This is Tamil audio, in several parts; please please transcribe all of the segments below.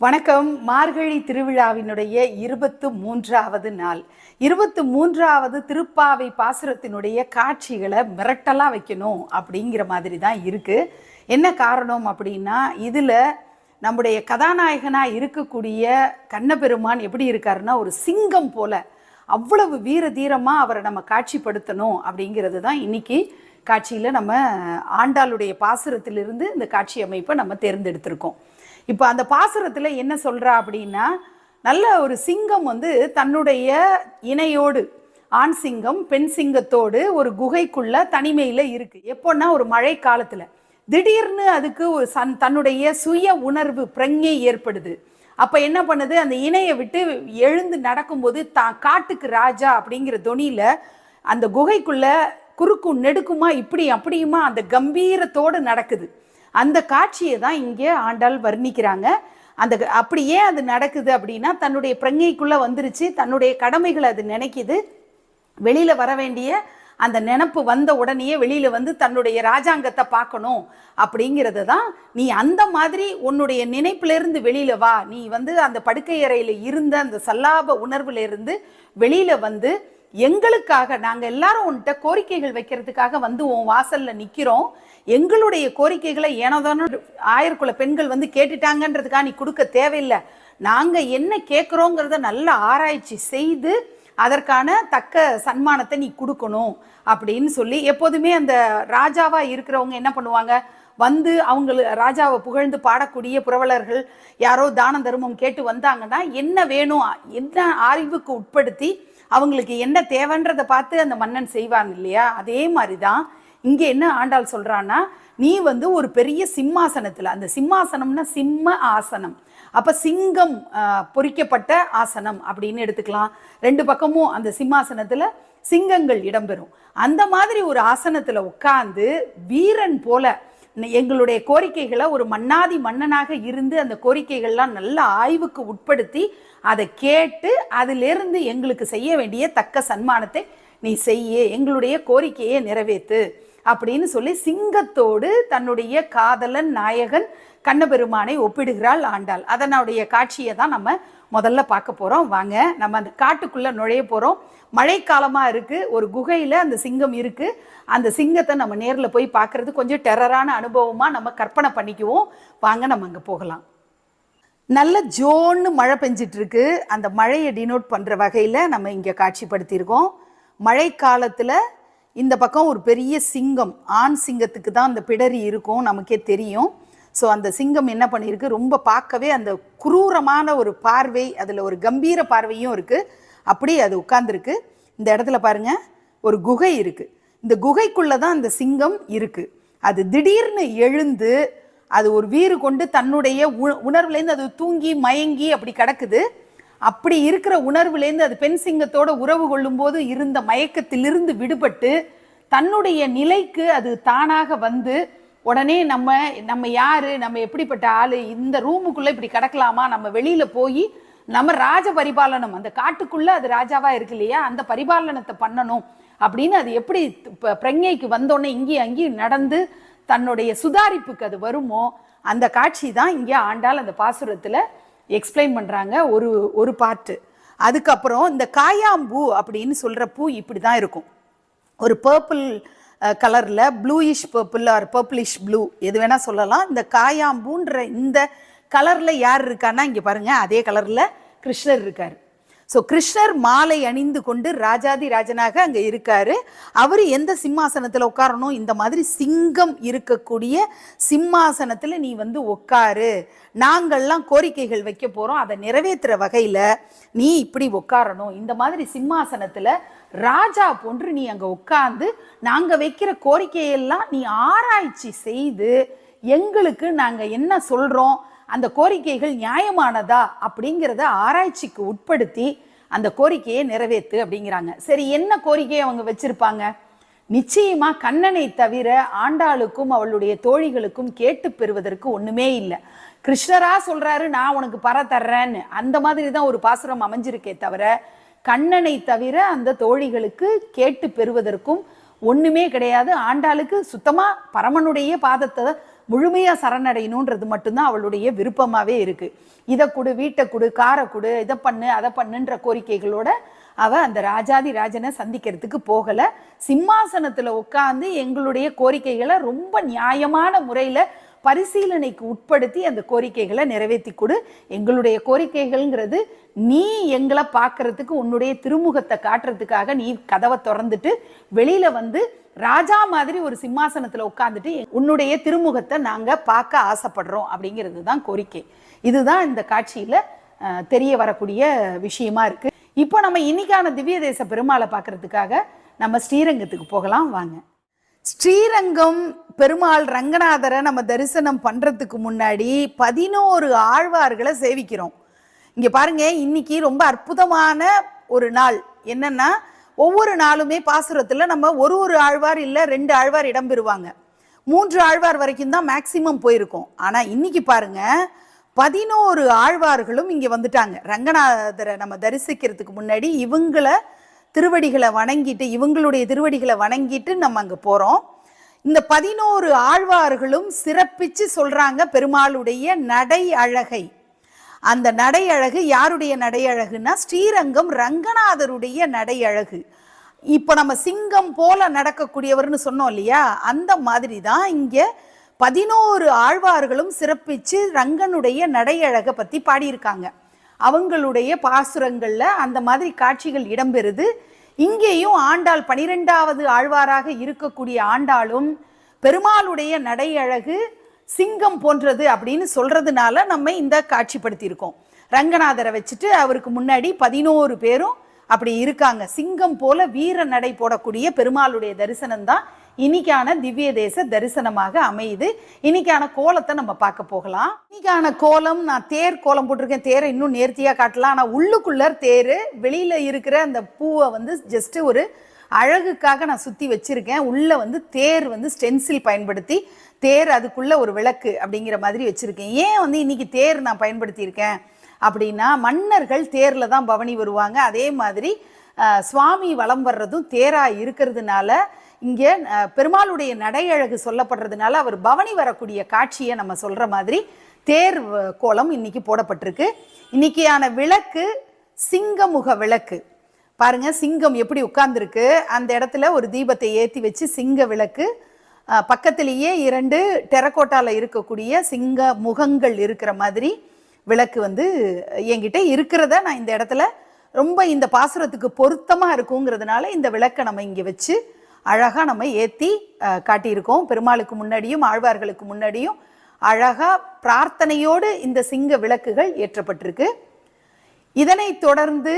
வணக்கம். மார்கழி திருவிழாவினுடைய இருபத்து மூன்றாவது நாள். இருபத்து மூன்றாவது திருப்பாவை பாசுரத்தினுடைய காட்சிகளை மிரட்டலாக வைக்கணும் அப்படிங்கிற மாதிரி தான் இருக்குது என்ன காரணம் அப்படின்னா இதில் நம்முடைய கதாநாயகனாக இருக்கக்கூடிய கண்ணபெருமான் எப்படி இருக்காருன்னா ஒரு சிங்கம் போல அவ்வளவு வீர தீரமாக அவரை நம்ம காட்சிப்படுத்தணும் அப்படிங்கிறது தான் இன்னைக்கு காட்சியில் நம்ம ஆண்டாளுடைய பாசுரத்திலிருந்து இந்த காட்சி அமைப்பை நம்ம தேர்ந்தெடுத்திருக்கோம். இப்போ அந்த பாசுரத்தில் என்ன சொல்கிறா அப்படின்னா நல்ல ஒரு சிங்கம் வந்து தன்னுடைய இணையோடு ஆண் சிங்கம் பெண் சிங்கத்தோடு ஒரு குகைக்குள்ள தனிமையில் இருக்கு. எப்போன்னா ஒரு மழை காலத்தில். திடீர்னு அதுக்கு ஒரு சன் தன்னுடைய சுய உணர்வு பிரங்கை ஏற்படுது. அப்போ என்ன பண்ணுது? அந்த இணையை விட்டு எழுந்து நடக்கும்போது தான் காட்டுக்கு ராஜா அப்படிங்கிற தொனியில் அந்த குகைக்குள்ள குறுக்கும் நெடுக்குமா இப்படி அப்படியுமா அந்த கம்பீரத்தோடு நடக்குது. அந்த காட்சியை தான் இங்கே ஆண்டாள் வர்ணிக்கிறாங்க. அந்த க- அப்படி ஏன் அது நடக்குது அப்படின்னா தன்னுடைய பிரங்கைக்குள்ளே வந்துருச்சு தன்னுடைய கடமைகளை அது நினைக்குது. வெளியில் வர வேண்டிய அந்த நினப்பு வந்த உடனேயே வெளியில் வந்து தன்னுடைய ராஜாங்கத்தை பார்க்கணும் அப்படிங்கிறது தான். நீ அந்த மாதிரி உன்னுடைய நினைப்பிலிருந்து வெளியில் வா. நீ வந்து அந்த படுக்கை அறையில் இருந்த அந்த சல்லாப உணர்வுலேருந்து வெளியில் வந்து எங்களுக்காக நாங்கள் எல்லாரும் உன்கிட்ட கோரிக்கைகள் வைக்கிறதுக்காக வந்து உன் வாசல்ல நிற்கிறோம் எங்களுடைய கோரிக்கைகளை ஏனோதானோ ஆயிரக்குள்ள பெண்கள் வந்து கேட்டுட்டாங்கன்றதுக்காக நீ கொடுக்க தேவையில்லை. நாங்கள் என்ன கேட்குறோங்கிறத நல்ல ஆராய்ச்சி செய்து அதற்கான தக்க சன்மானத்தை நீ கொடுக்கணும் அப்படின்னு சொல்லி எப்போதுமே அந்த ராஜாவா இருக்கிறவங்க என்ன பண்ணுவாங்க? வந்து அவங்க ராஜாவை புகழ்ந்து பாடக்கூடிய புரவலர்கள் யாரோ தான தர்மம் கேட்டு வந்தாங்கன்னா என்ன வேணும் என்ன அறிவுக்கு உட்படுத்தி அவங்களுக்கு என்ன தேவைன்றதை பார்த்து அந்த மன்னன் செய்வான் இல்லையா? அதே மாதிரி தான் இங்கே என்ன ஆண்டாள் சொல்கிறான்னா நீ வந்து ஒரு பெரிய சிம்மாசனத்தில் அந்த சிம்மாசனம்னா சிம்ம ஆசனம். அப்போ சிங்கம் பொறிக்கப்பட்ட ஆசனம் அப்படின்னு எடுத்துக்கலாம். ரெண்டு பக்கமும் அந்த சிம்மாசனத்தில் சிங்கங்கள் இடம்பெறும். அந்த மாதிரி ஒரு ஆசனத்தில் உட்காந்து வீரன் போல எங்களுடைய கோரிக்கைகளை ஒரு மன்னாதி மன்னனாக இருந்து அந்த கோரிக்கைகள்லாம் நல்ல ஆய்வுக்கு உட்படுத்தி அதை கேட்டு அதிலிருந்து எங்களுக்கு செய்ய வேண்டிய தக்க சன்மானத்தை நீ செய்ய எங்களுடைய கோரிக்கையை நிறைவேற்று அப்படின்னு சொல்லி சிங்கத்தோடு தன்னுடைய காதலன் நாயகன் கண்ணபெருமானை ஒப்பிடுகிறாள் ஆண்டாள். அதனுடைய காட்சியை தான் நம்ம முதல்ல பார்க்க போகிறோம் வாங்க நம்ம அந்த காட்டுக்குள்ளே நுழைய போகிறோம் மழைக்காலமாக இருக்குது ஒரு குகையில் அந்த சிங்கம் இருக்குது அந்த சிங்கத்தை நம்ம நேரில் போய் பார்க்குறது கொஞ்சம் டெரரான அனுபவமாக நம்ம கற்பனை பண்ணிக்குவோம். வாங்க நம்ம அங்கே போகலாம். நல்ல ஜோன்னு மழை பெஞ்சிட்ருக்கு. அந்த மழையை டினோட் பண்ணுற வகையில் நம்ம இங்கே காட்சிப்படுத்தியிருக்கோம். மழைக்காலத்தில் இந்த பக்கம் ஒரு பெரிய சிங்கம் ஆண் சிங்கத்துக்கு தான் அந்த பிடரி இருக்கும். நமக்கே தெரியும். ஸோ அந்த சிங்கம் என்ன பண்ணியிருக்கு? ரொம்ப பார்க்கவே அந்த குரூரமான ஒரு பார்வை அதில் ஒரு கம்பீர பார்வையும் இருக்குது அப்படி அது உட்கார்ந்துருக்கு. இந்த இடத்துல பாருங்க ஒரு குகை இருக்குது இந்த குகைக்குள்ளே தான் அந்த சிங்கம் இருக்குது அது திடீர்னு எழுந்து அது ஒரு வீறு கொண்டு தன்னுடைய உ- உணர்வுலேருந்து அது தூங்கி மயங்கி அப்படி கிடக்குது. அப்படி இருக்கிற உணர்வுலேருந்து அது பெண் சிங்கத்தோட உறவு கொள்ளும்போது இருந்த மயக்கத்திலிருந்து விடுபட்டு தன்னுடைய நிலைக்கு அது தானாக வந்து உடனே நம்ம நம்ம யாரு நம்ம எப்படிப்பட்ட ஆளு இந்த ரூமுக்குள்ள இப்படி கிடக்கலாமா? நம்ம வெளியில போய் நம்ம ராஜ பரிபாலனம் அந்த காட்டுக்குள்ள அது ராஜாவா இருக்கு இல்லையா? அந்த பரிபாலனத்தை பண்ணணும் அப்படின்னு அது எப்படி ப- பிரஞைக்கு வந்தோடனே இங்கேயும் அங்கேயும் நடந்து தன்னுடைய சுதாரிப்புக்கு அது வருமோ? அந்த காட்சி தான் இங்கே ஆண்டாள் அந்த பாசுரத்தில் எக்ஸ்பிளைன் பண்ணுறாங்க ஒரு ஒரு பாட்டு அதுக்கப்புறம் இந்த காயாம்பூ அப்படின்னு சொல்கிற பூ இப்படி தான் இருக்கும். ஒரு பர்பிள் கலரில் bluish purple or purplish blue எது வேணால் சொல்லலாம். இந்த காயாம்பூன்ற இந்த கலரில் யார் இருக்கான்னா இங்கே பாருங்கள் அதே கலரில் கிருஷ்ணர் இருக்கார். ஸோ கிருஷ்ணர் மாலை அணிந்து கொண்டு ராஜாதி ராஜனாக அங்கே இருக்காரு. அவர் எந்த சிம்மாசனத்தில் உட்காரணும்? இந்த மாதிரி சிங்கம் இருக்கக்கூடிய சிம்மாசனத்தில் நீ வந்து உட்காரு. நாங்கள்லாம் கோரிக்கைகள் வைக்க போகிறோம் அதை நிறைவேற்றுற வகையில் நீ இப்படி உட்காரணும். இந்த மாதிரி சிம்மாசனத்தில் ராஜா போன்று நீ அங்கே உட்கார்ந்து நாங்கள் வைக்கிற கோரிக்கையெல்லாம் நீ ஆராய்ச்சி செய்து எங்களுக்கு நாங்கள் என்ன சொல்கிறோம் அந்த கோரிக்கைகள் நியாயமானதா அப்படிங்கிறத ஆராய்ச்சிக்கு உட்படுத்தி அந்த கோரிக்கையை நிறைவேற்று அப்படிங்கிறாங்க. சரி என்ன கோரிக்கையை அவங்க வச்சிருப்பாங்க? நிச்சயமா கண்ணனை தவிர ஆண்டாளுக்கும் அவளுடைய தோழிகளுக்கும் கேட்டு பெறுவதற்கு ஒண்ணுமே இல்லை. கிருஷ்ணரா சொல்றாரு நான் உனக்கு பற தர்றேன்னு. அந்த மாதிரி தான் ஒரு பாசுரம் அமைஞ்சிருக்கே தவிர கண்ணனை தவிர அந்த தோழிகளுக்கு கேட்டு பெறுவதற்கும் ஒன்றுமே கிடையாது. ஆண்டாளுக்கு சுத்தமாக பரமனுடைய பாதத்தை முழுமையாக சரணடையணுன்றது மட்டும்தான் அவளுடைய விருப்பமாகவே இருக்குது இதை கொடு வீட்டை கொடு காரை கொடு இதை பண்ணு அதை பண்ணுன்ற கோரிக்கைகளோட அவ அந்த ராஜாதி ராஜனை சந்திக்கிறதுக்கு போகலை. சிம்மாசனத்தில் உட்காந்து எங்களுடைய கோரிக்கைகளை ரொம்ப நியாயமான முறையில் பரிசீலனைக்கு உட்படுத்தி அந்த கோரிக்கைகளை நிறைவேற்றி கொடு. எங்களுடைய கோரிக்கைகள்ங்கிறது நீ எங்களை பார்க்கறதுக்கு உன்னுடைய திருமுகத்தை காட்டுறதுக்காக நீ கதவை திறந்துட்டு வெளியில வந்து ராஜா மாதிரி ஒரு சிம்மாசனத்தில் உட்காந்துட்டு உன்னுடைய திருமுகத்தை நாங்கள் பார்க்க ஆசைப்படுறோம் அப்படிங்கிறது தான் கோரிக்கை. இதுதான் இந்த காட்சியில் தெரிய வரக்கூடிய விஷயமா இருக்கு. இப்போ நம்ம இன்னைக்கான திவ்ய தேச பெருமாளை பார்க்கறதுக்காக நம்ம ஸ்ரீரங்கத்துக்கு போகலாம். வாங்க. ஸ்ரீரங்கம் பெருமாள் ரங்கநாதரை நம்ம தரிசனம் பண்ணுறதுக்கு முன்னாடி பதினோரு ஆழ்வார்களை சேவிக்கிறோம். இங்கே பாருங்க இன்னைக்கு ரொம்ப அற்புதமான ஒரு நாள். என்னன்னா ஒவ்வொரு நாளுமே பாசுரத்தில் நம்ம ஒரு ஒரு ஆழ்வார் இல்லை ரெண்டு ஆழ்வார் இடம்பெறுவாங்க மூன்று ஆழ்வார் வரைக்கும் தான் மேக்சிமம் போயிருக்கோம். ஆனால் இன்னைக்கு பாருங்க பதினோரு ஆழ்வார்களும் இங்கே வந்துட்டாங்க. ரங்கநாதரை நம்ம தரிசிக்கிறதுக்கு முன்னாடி இவங்கள திருவடிகளை வணங்கிட்டு இவங்களுடைய திருவடிகளை வணங்கிட்டு நம்ம அங்கே போகிறோம் இந்த பதினோரு ஆழ்வார்களும் சிறப்பிச்சு சொல்கிறாங்க பெருமாளுடைய நடை அழகை. அந்த நடை அழகு யாருடைய நடை அழகுன்னா ஸ்ரீரங்கம் ரங்கநாதருடைய நடை அழகு. இப்போ நம்ம சிங்கம் போல நடக்கக்கூடியவர்னு சொன்னோம் இல்லையா? அந்த மாதிரி தான் இங்கே பதினோரு ஆழ்வார்களும் சிறப்பிச்சு ரங்கனுடைய நடை அழகை பற்றி பாடியிருக்காங்க. அவங்களுடைய பாசுரங்களில் அந்த மாதிரி காட்சிகள் இடம்பெறுது. இங்கேயும் ஆண்டாள் பனிரெண்டாவது ஆழ்வாராக இருக்கக்கூடிய ஆண்டாளும் பெருமாளுடைய நடை அழகு சிங்கம் போன்றது அப்படின்னு சொல்றதுனால நம்ம இந்த காட்சிப்படுத்தியிருக்கோம். ரங்கநாதரை வச்சுட்டு அவருக்கு முன்னாடி பதினோரு பேரும் அப்படி இருக்காங்க. சிங்கம் போல வீர நடை போடக்கூடிய பெருமாளுடைய தரிசனம் தான் இன்னைக்கான திவ்ய தேச தரிசனமாக அமையுது. இன்னைக்கான கோலத்தை நம்ம பார்க்க போகலாம். இன்னைக்கான கோலம் நான் தேர் கோலம் போட்டிருக்கேன். தேரை இன்னும் நேர்த்தியா காட்டலாம். ஆனா உள்ளுக்குள்ள தேர் வெளியில இருக்கிற அந்த பூவை வந்து ஜஸ்ட் ஒரு அழகுக்காக நான் சுத்தி வச்சிருக்கேன். உள்ள வந்து தேர் வந்து ஸ்டென்சில் பயன்படுத்தி தேர் அதுக்குள்ள ஒரு விளக்கு அப்படிங்கிற மாதிரி வச்சிருக்கேன். ஏன் வந்து இன்னைக்கு தேர் நான் பயன்படுத்தியிருக்கேன் அப்படின்னா மன்னர்கள் தேரில் தான் பவனி வருவாங்க. அதே மாதிரி சுவாமி வலம் வர்றதும் தேராக இருக்கிறதுனால இங்கே பெருமாளுடைய நடையழகு சொல்லப்படுறதுனால அவர் பவனி வரக்கூடிய காட்சியை நம்ம சொல்கிற மாதிரி தேர் கோலம் இன்னைக்கு போடப்பட்டிருக்கு. இன்னைக்கான விளக்கு சிங்கமுக விளக்கு. பாருங்க சிங்கம் எப்படி உட்கார்ந்துருக்கு? அந்த இடத்துல ஒரு தீபத்தை ஏற்றி வச்சு சிங்க விளக்கு. பக்கத்திலேயே இரண்டு டெரக்கோட்டாவில் இருக்கக்கூடிய சிங்க முகங்கள் இருக்கிற மாதிரி விளக்கு வந்து என்கிட்ட இருக்கிறத நான் இந்த இடத்துல ரொம்ப இந்த பாசுரத்துக்கு பொருத்தமாக இருக்குங்கிறதுனால இந்த விளக்கை நம்ம இங்கே வச்சு அழகாக நம்ம ஏற்றி காட்டியிருக்கோம். பெருமாளுக்கு முன்னாடியும் ஆழ்வார்களுக்கு முன்னாடியும் அழகாக பிரார்த்தனையோடு இந்த சிங்க விளக்குகள் ஏற்றப்பட்டிருக்கு. இதனைத் தொடர்ந்து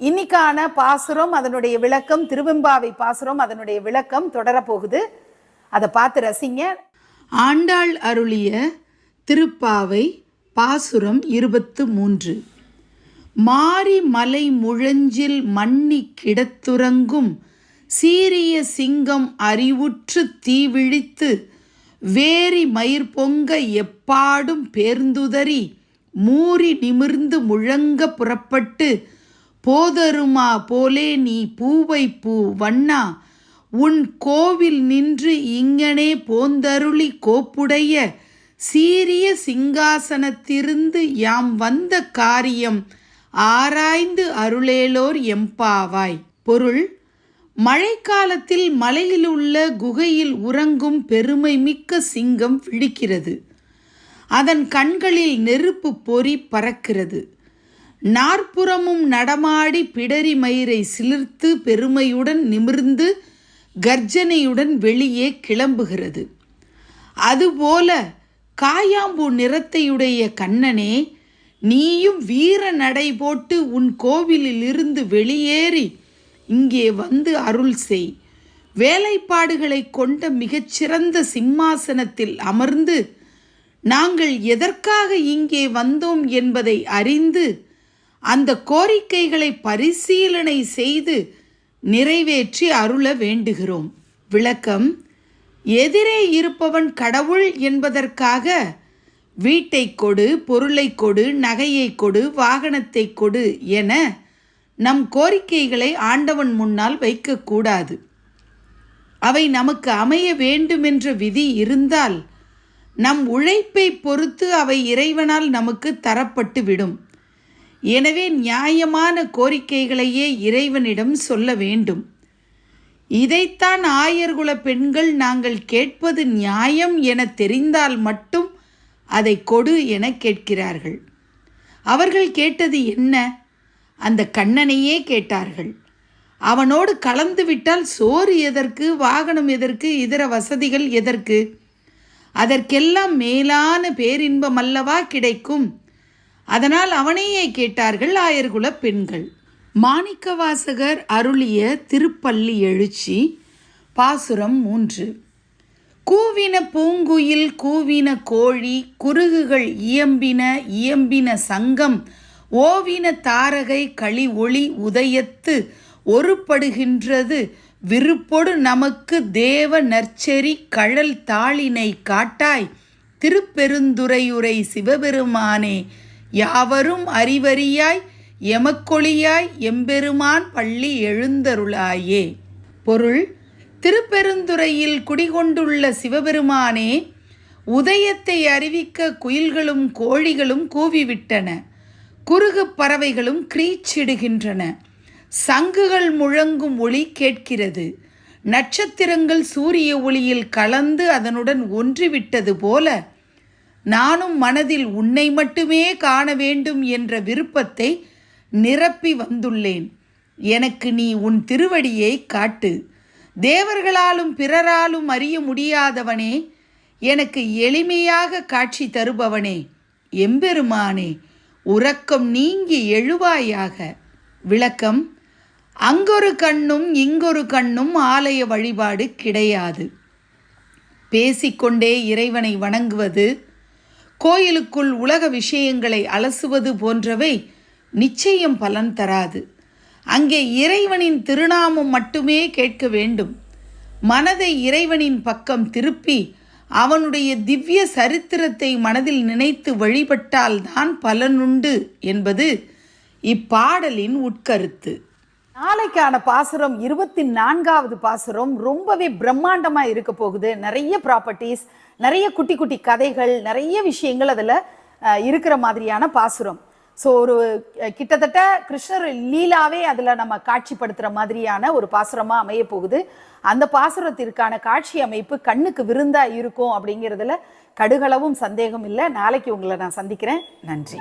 இன்னைக்கான பாசுரம் அதனுடைய விளக்கம் திருவெம்பாவை பாசுரம் அதனுடைய விளக்கம் தொடரப்போகுது. அதை பார்த்து ரசிங்க. ஆண்டாள் அருளிய திருப்பாவை பாசுரம் இருபத்து மூன்று. மாரி மலை முழஞ்சில் மண்ணி கிடத்துறங்கும் சீரிய சிங்கம் அறிவுற்று தீவிழித்து வேரி மயிர் பொங்க எப்பாடும் பேர்ந்துதறி மூறி நிமிர்ந்து முழங்க புறப்பட்டு போதருமா போலே நீ பூவை பூ வண்ணா உன் கோவில் நின்று இங்கனே போந்தருளி கோப்புடைய சீரிய சிங்காசனத்திருந்து யாம் வந்த காரியம் ஆராய்ந்து அருளேலோர் எம்பாவாய் பொருள் மழைக்காலத்தில் மலையில் உள்ள குகையில் உறங்கும் பெருமை மிக்க சிங்கம் விழிக்கிறது. அதன் கண்களில் நெருப்பு பொறி பறக்கிறது. நாற்புறமும் நடமாடி பிடரி மயிரை சிலிர்த்து பெருமையுடன் நிமிர்ந்து கர்ஜனையுடன் வெளியே கிளம்புகிறது. அதுபோல காயாம்பூ நிறத்தையுடைய கண்ணனே நீயும் வீர நடை போட்டு உன் கோவிலிலிருந்து வெளியேறி இங்கே வந்து அருள் செய். வேலைப்பாடுகளை கொண்ட மிகச்சிறந்த சிம்மாசனத்தில் அமர்ந்து நாங்கள் எதற்காக இங்கே வந்தோம் என்பதை அறிந்து அந்த கோரிக்கைகளை பரிசீலனை செய்து நிறைவேற்றி அருள வேண்டுகிறோம். விளக்கம் எதிரே இருப்பவன் கடவுள் என்பதற்காக வீட்டை கொடு பொருளை கொடு நகையை கொடு வாகனத்தை கொடு என நம் கோரிக்கைகளை ஆண்டவன் முன்னால் வைக்கக்கூடாது. அவை நமக்கு அமைய வேண்டுமென்ற விதி இருந்தால் நம் உழைப்பை பொறுத்து அவை இறைவனால் நமக்கு தரப்பட்டு விடும் எனவே நியாயமான கோரிக்கைகளையே இறைவனிடம் சொல்ல வேண்டும். இதைத்தான் ஆயர்குல பெண்கள் நாங்கள் கேட்பது நியாயம் என தெரிந்தால் மட்டும் அதை கொடு என கேட்கிறார்கள். அவர்கள் கேட்டது என்ன? அந்த கண்ணனையே கேட்டார்கள். அவனோடு கலந்து விட்டால் சோறு எதற்கு வாகனம் எதற்கு இதர வசதிகள் எதற்கு? அதற்கெல்லாம் மேலான பேரின்பம் அல்லவா கிடைக்கும்? அதனால் அவனையே கேட்டார்கள் ஆயர்குல பெண்கள். மாணிக்கவாசகர் அருளிய திருப்பள்ளி எழுச்சி பாசுரம் மூன்று. கூவின பூங்குயில் கூவின கோழி குருகுகள் இயம்பின இயம்பின சங்கம் ஓவின தாரகை களி ஒளி உதயத்து ஒருப்படுகின்றது விருப்பொடு நமக்கு தேவ நற்செறி கழல் தாளினை காட்டாய். திருப்பெருந்துறையுரை சிவபெருமானே யாவரும் அறிவறியாய் எமக்கொழியாய் எம்பெருமான் பள்ளி எழுந்தருளாயே. பொருள் திருப்பெருந்துறையில் குடிகொண்டுள்ள சிவபெருமானே உதயத்தை அறிவிக்க குயில்களும் கோழிகளும் கூவிவிட்டன. குறுகு பறவைகளும் கிரீச்சிடுகின்றன. சங்குகள் முழங்கும் ஒளி கேட்கிறது. நட்சத்திரங்கள் சூரிய ஒளியில் கலந்து அதனுடன் ஒன்றிவிட்டது போல நானும் மனதில் உன்னை மட்டுமே காண வேண்டும் என்ற விருப்பத்தை நிரப்பி வந்துள்ளேன். எனக்கு நீ உன் திருவடியை காட்டு. தேவர்களாலும் பிறராலும் அறிய முடியாதவனே எனக்கு எளிமையாக காட்சி தருபவனே எம்பெருமானே உறக்கம் நீங்கி எழுவாயாக. விளக்கம் அங்கொரு கண்ணும் இங்கொரு கண்ணும் ஆலய வழிபாடு கிடையாது. பேசிக்கொண்டே இறைவனை வணங்குவது கோயிலுக்குள் உலக விஷயங்களை அலசுவது போன்றவை நிச்சயம் பலன் தராது. அங்கே இறைவனின் திருநாமம் மட்டுமே கேட்க வேண்டும். மனதை இறைவனின் பக்கம் திருப்பி அவனுடைய திவ்ய சரித்திரத்தை மனதில் நினைத்து வழிபட்டால்தான் பலனுண்டு என்பது இப்பாடலின் உட்கருத்து. நாளைக்கான பாசுரம் இருபத்தி நான்காவது பாசுரம் ரொம்பவே பிரம்மாண்டமாக இருக்க போகுது. நிறைய ப்ராப்பர்ட்டிஸ் நிறைய குட்டி குட்டி கதைகள் நிறைய விஷயங்கள் அதில் இருக்கிற மாதிரியான பாசுரம். ஸோ ஒரு கிட்டத்தட்ட கிருஷ்ணர் லீலாவே அதில் நம்ம காட்சிப்படுத்துகிற மாதிரியான ஒரு பாசுரமாக அமைய போகுது. அந்த பாசுரத்திற்கான காட்சி அமைப்பு கண்ணுக்கு விருந்தா இருக்கும் அப்படிங்கிறதுல கடுகளவும் சந்தேகம் இல்லை. நாளைக்கு உங்களை நான் சந்திக்கிறேன். நன்றி.